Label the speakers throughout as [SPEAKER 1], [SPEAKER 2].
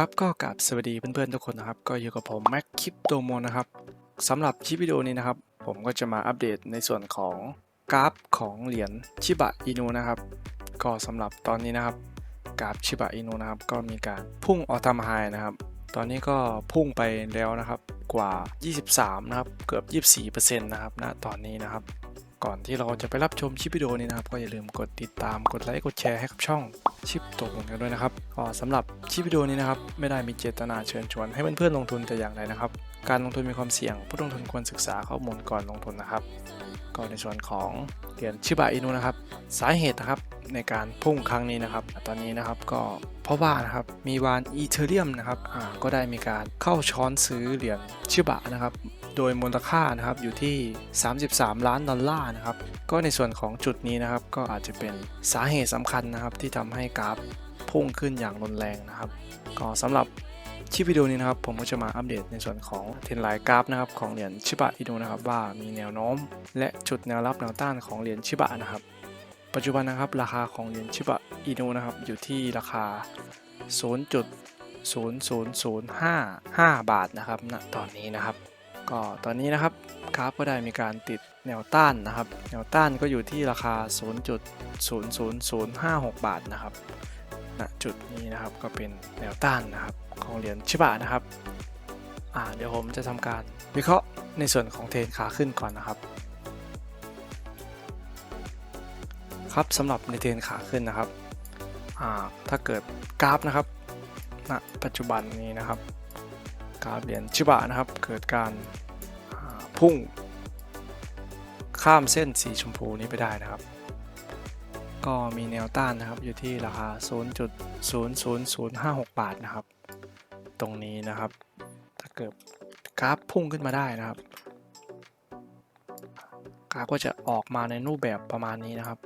[SPEAKER 1] ครับก็กราบสวัสดีเพื่อนๆทุกคนนะครับ ก็อยู่กับผมแม็กคลิปโตโมนะครับสำหรับคลิปวิดีโอนี้นะครับ ผมก็จะมาอัปเดตในส่วนของกราฟของเหรียญชิบะอินูนะครับ ก็สำหรับตอนนี้นะครับกราฟชิบะอินูนะครับ ก็มีการพุ่งออทามไฮนะครับ ตอนนี้ก็พุ่งไปแล้วนะครับกว่า 23 นะครับ เกือบ 24%นะครับณตอนนี้นะครับ ก่อนที่เราจะไปรับชมคลิปวิดีโอนี้นะครับ ก็อย่าลืมกดติดตามกดไลค์กดแชร์ให้กับช่องชิปตกลงกันด้วยนะครับก็สำหรับคลิปวิดีโอนี้นะครับไม่ได้มีเจตนาเชิญชวนให้เพื่อนๆลงทุนแต่อย่างใดนะครับ การลงทุนมีความเสี่ยง ผู้ลงทุนควรศึกษาข้อมูลก่อนลงทุนนะครับ ก็ในส่วนของเหรียญชิบะอินุนะครับ สาเหตุนะครับในการพุ่งครั้งนี้นะครับ ตอนนี้นะครับก็เพราะว่านะครับมีวานอีเทเรียมนะครับก็ได้มีการเข้าช้อนซื้อเหรียญชิบะนะครับ โดยมูลค่านะครับอยู่ที่ 33 ล้านดอลลาร์นะครับ ก็ในส่วนของจุดนี้นะครับ ก็อาจจะเป็นสาเหตุสำคัญนะครับ ที่ทำให้กราฟพุ่งขึ้นอย่างรุนแรงนะครับ ก็สำหรับคลิปวิดีโอนี้นะครับ ผมก็จะมาอัปเดตในส่วนของเทรนไลน์กราฟนะครับของเหรียญชิบะอินุนะครับ ว่ามีแนวโน้ม และจุดแนวรับแนวต้านของเหรียญชิบะนะครับ ปัจจุบันนะครับราคาของเหรียญชิบะอินุนะครับอยู่ที่ราคา 0.00055 บาทนะครับณตอนนี้นะครับ ก็ตอนนี้นะครับกราฟก็ได้มีการติดแนวต้านนะครับ แนวต้านก็อยู่ที่ราคา 0.00056 บาทนะครับณจุดนี้นะครับก็เป็นแนวต้านนะครับของเหรียญชิบะนะครับอ่าเดี๋ยวผมจะทำการวิเคราะห์ในส่วนของเทรนขาขึ้นก่อนนะครับ ครับสำหรับในเทรนขาขึ้นนะครับอ่าถ้าเกิดกราฟนะครับณปัจจุบันนี้นะครับ กาเหรียญชิบะนะครับ เกิดการพุ่ง ข้ามเส้นสีชมพูนี้ไปได้นะครับ ก็มีแนวต้านนะครับอยู่ที่ราคา 0.00056 บาทนะครับ ตรงนี้นะครับ ถ้าเกิดกราฟพุ่งขึ้นมาได้นะครับกราฟก็จะออกมาในรูปแบบประมาณนี้นะครับ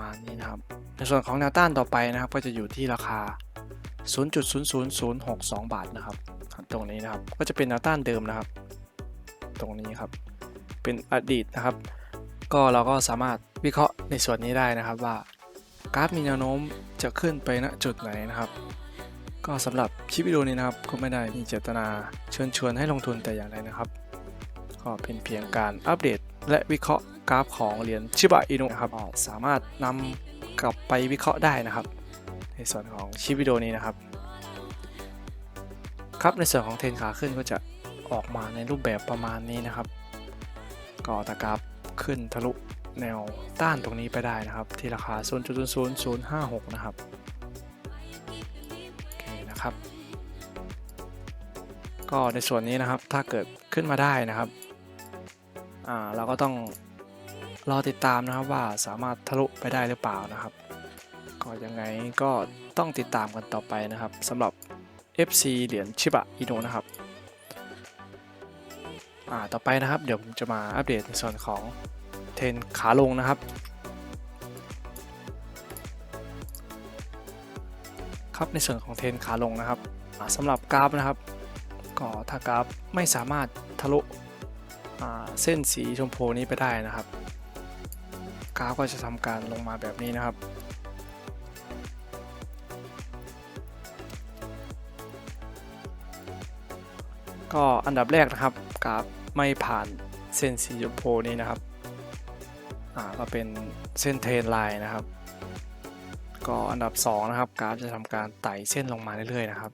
[SPEAKER 1] มาณนี้นะครับ ในส่วนของแนวต้านต่อไปนะครับ ก็จะอยู่ที่ราคา 0.00062 บาทนะครับ ตรงนี้นะครับ ก็จะเป็นแนวต้านเดิมนะครับ ตรงนี้ครับ เป็นอดีตนะครับ ก็เราก็สามารถวิเคราะห์ในส่วนนี้ได้นะครับว่ากราฟมีแนวโน้มจะขึ้นไปณจุดไหนนะครับ ก็สำหรับคลิปวิดีโอนี้นะครับ ก็ไม่ได้มีเจตนาเชิญชวนให้ลงทุนแต่อย่างใดนะครับ ก็เป็นเพียงการอัปเดตและวิเคราะห์ กราฟของเหรียญชิบะอินุนะครับก็สามารถนำกลับไปวิเคราะห์ได้นะครับ ในส่วนของคลิปวิดีโอนี้นะครับ ครับในส่วนของเทรนขาขึ้นก็จะออกมาในรูปแบบประมาณนี้นะครับ ก็ตะกราฟขึ้นทะลุแนวต้านตรงนี้ไปได้นะครับ ที่ราคา 0.0056 นะครับ โอเคนะครับ ก็ในส่วนนี้นะครับถ้าเกิดขึ้นมาได้นะครับ อ่าเราก็ต้อง รอติดตามนะครับว่าสามารถทะลุไปได้หรือเปล่านะครับ ก็ยังไงก็ต้องติดตามกันต่อไปนะครับสำหรับ FC เหรียญชิบะอิโนะนะครับอ่าต่อไปนะครับเดี๋ยวผมจะมาอัปเดตในส่วนของเทรนขาลงนะครับ ครับในส่วนของเทรนขาลงนะครับสำหรับกราฟนะครับก็ถ้ากราฟไม่สามารถทะลุเส้นสีชมพูนี้ไปได้นะครับ กราฟก็จะทำการลงมาแบบนี้นะครับ ก็อันดับแรกนะครับกราฟไม่ผ่านเส้นสีชมพูนี้นะครับอ่าก็เป็นเส้นเทรนไลน์นะครับ ก็อันดับ 2 นะครับกราฟจะทำการไต่เส้นลงมาเรื่อยๆนะครับ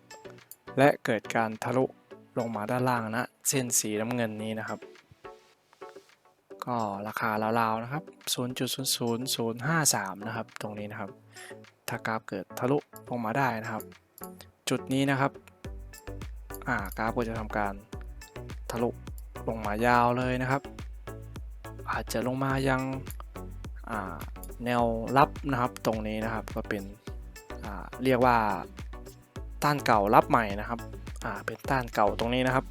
[SPEAKER 1] และเกิดการทะลุลงมาด้านล่างนะเส้นสีน้ำเงินนี้นะครับ ก็ราคาราวๆนะครับ 0.00053 นะครับ ตรงนี้นะครับ ถ้ากราฟเกิดทะลุลงมาได้นะครับ จุดนี้นะครับ อ่ากราฟก็จะทำการทะลุลงมายาวเลยนะครับ อาจจะลงมายังอ่าแนวรับนะครับตรงนี้นะครับก็เป็นเรียกว่าต้านเก่ารับใหม่นะครับเป็นต้านเก่าตรงนี้นะครับ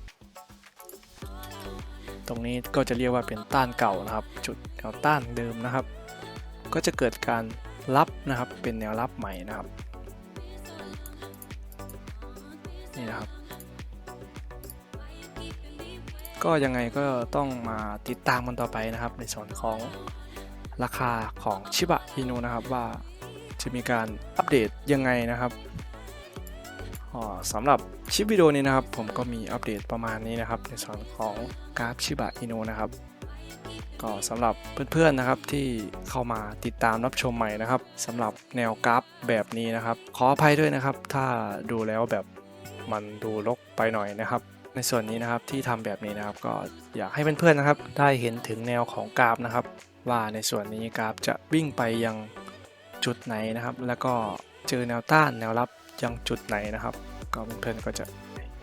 [SPEAKER 1] ตรงนี้ก็จะเรียกว่าเป็นต้านเก่านะครับ จุดแนวต้านเดิมนะครับ ก็จะเกิดการรับนะครับเป็นแนวรับใหม่นะครับนี่นะครับ ก็ยังไงก็ต้องมาติดตามกันต่อไปนะครับ ในส่วนของราคาของชิบะอินุนะครับว่าจะมีการอัปเดตยังไงนะครับ สำหรับคลิปวิดีโอนี้นะครับ ผมก็มีอัปเดตประมาณนี้นะครับ ในส่วนของกราฟชิบะอินุนะครับ ก็สำหรับเพื่อนๆนะครับที่เข้ามาติดตามรับชมใหม่นะครับสำหรับแนวกราฟแบบนี้นะครับ ขออภัยด้วยนะครับ ถ้าดูแล้วแบบมันดูรกไปหน่อยนะครับ ในส่วนนี้นะครับที่ทำแบบนี้นะครับ ก็อยากให้เพื่อนๆนะครับ ได้เห็นถึงแนวของกราฟนะครับ ว่าในส่วนนี้กราฟจะวิ่งไปยังจุดไหนนะครับ แล้วก็เจอแนวต้านแนวรับ ยังจุดไหนนะครับก็เพื่อนๆก็จะ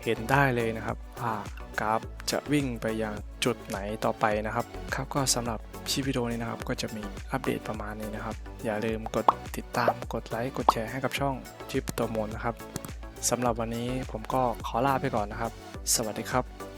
[SPEAKER 1] เห็นได้เลยนะครับว่ากราฟจะวิ่งไปยังจุดไหนต่อไปนะครับ ครับก็สำหรับคลิปวิดีโอนี้นะครับ ก็จะมีอัปเดตประมาณนี้นะครับ อย่าลืมกดติดตามกดไลค์กดแชร์ให้กับช่องชิปโตโมนนะครับสำหรับวันนี้ผมก็ขอลาไปก่อนนะครับ สวัสดีครับ